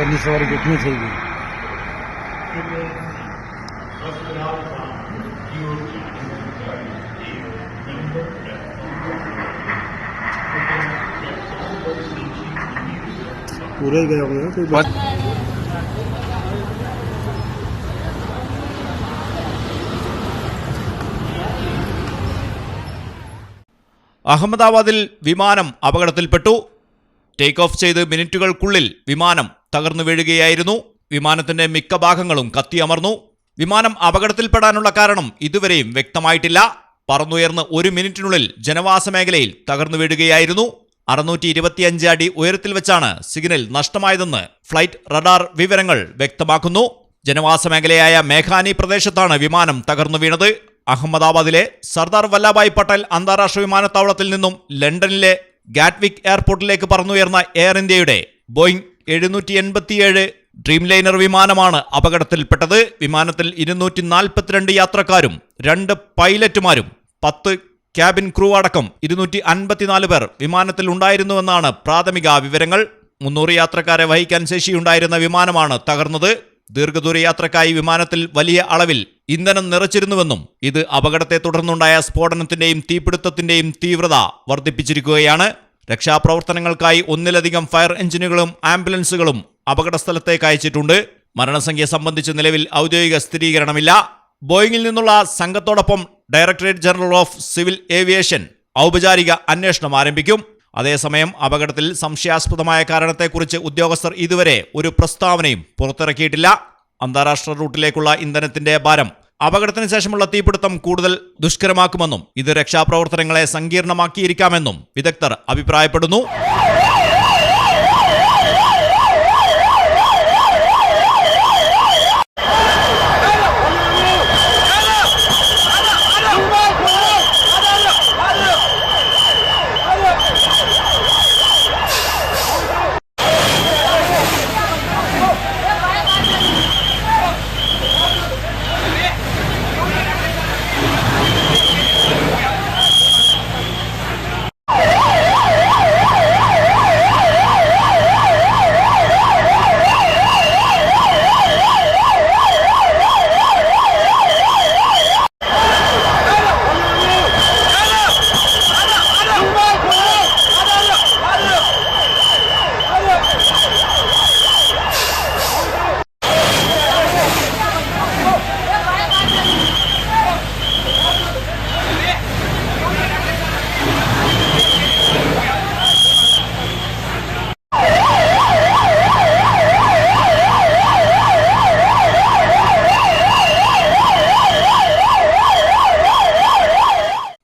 Journey सवारी कितनी चाहिए पूरे ही गए होंगे ना कोई बात അഹമ്മദാബാദിൽ വിമാനം അപകടത്തിൽപ്പെട്ടു ടേക്ക് ഓഫ് ചെയ്ത് മിനിറ്റുകൾക്കുള്ളിൽ വിമാനം തകർന്നു വീഴുകയായിരുന്നു. വിമാനത്തിന്റെ മിക്ക ഭാഗങ്ങളും കത്തിയമർന്നു വിമാനം അപകടത്തിൽപ്പെടാനുള്ള കാരണം ഇതുവരെയും വ്യക്തമായിട്ടില്ല. പറന്നുയർന്ന് ഒരു മിനിറ്റിനുള്ളിൽ ജനവാസ മേഖലയിൽ തകർന്നു വീഴുകയായിരുന്നു. അറുന്നൂറ്റി ഇരുപത്തിയഞ്ച് അടി ഉയരത്തിൽ വെച്ചാണ് സിഗ്നൽ നഷ്ടമായതെന്ന് ഫ്ലൈറ്റ് റഡാർ വിവരങ്ങൾ വ്യക്തമാക്കുന്നു. ജനവാസ മേഖലയായ മേഘാനി പ്രദേശത്താണ് വിമാനം തകർന്നു വീണത്. അഹമ്മദാബാദിലെ സർദാർ വല്ലഭായ് പട്ടേൽ അന്താരാഷ്ട്ര വിമാനത്താവളത്തിൽ നിന്നും ലണ്ടനിലെ ഗാറ്റ്വിക് എയർപോർട്ടിലേക്ക് പറന്നുയർന്ന എയർ ഇന്ത്യയുടെ ബോയിങ് എഴുന്നൂറ്റി എൺപത്തിയേഴ് ഡ്രീം ലൈനർ വിമാനമാണ് അപകടത്തിൽപ്പെട്ടത്. വിമാനത്തിൽ ഇരുന്നൂറ്റി നാൽപ്പത്തിരണ്ട് യാത്രക്കാരും രണ്ട് പൈലറ്റുമാരും പത്ത് ക്യാബിൻ ക്രൂ അടക്കം ഇരുന്നൂറ്റി അൻപത്തിനാല് പേർ വിമാനത്തിൽ ഉണ്ടായിരുന്നുവെന്നാണ് പ്രാഥമിക വിവരങ്ങൾ. മുന്നൂറ് യാത്രക്കാരെ വഹിക്കാൻ ശേഷിയുണ്ടായിരുന്ന വിമാനമാണ് തകർന്നത്. ദീർഘദൂര യാത്രക്കായി വിമാനത്തിൽ വലിയ അളവിൽ ഇന്ധനം നിറച്ചിരുന്നുവെന്നും ഇത് അപകടത്തെ തുടർന്നുണ്ടായ സ്ഫോടനത്തിന്റെയും തീപിടുത്തത്തിന്റെയും തീവ്രത വർദ്ധിപ്പിച്ചിരിക്കുകയാണ്. രക്ഷാപ്രവർത്തനങ്ങൾക്കായി ഒന്നിലധികം ഫയർ എഞ്ചിനുകളും ആംബുലൻസുകളും അപകടസ്ഥലത്തേക്ക് അയച്ചിട്ടുണ്ട്. മരണസംഖ്യ സംബന്ധിച്ച് നിലവിൽ ഔദ്യോഗിക സ്ഥിരീകരണമില്ല. ബോയിങ്ങിൽ നിന്നുള്ള സംഘത്തോടൊപ്പം directorate general of civil aviation ഔപചാരിക അന്വേഷണം ആരംഭിക്കും. അതേസമയം അപകടത്തിൽ സംശയാസ്പദമായ കാരണത്തെക്കുറിച്ച് ഉദ്യോഗസ്ഥർ ഇതുവരെ ഒരു പ്രസ്താവനയും പുറത്തിറക്കിയിട്ടില്ല. അന്താരാഷ്ട്ര റൂട്ടിലേക്കുള്ള ഇന്ധനത്തിന്റെ ഭാരം അപകടത്തിന് ശേഷമുള്ള തീപിടുത്തം കൂടുതൽ ദുഷ്കരമാക്കുമെന്നും ഇത് രക്ഷാപ്രവർത്തനങ്ങളെ സങ്കീർണമാക്കിയിരിക്കാമെന്നും വിദഗ്ധർ അഭിപ്രായപ്പെടുന്നു.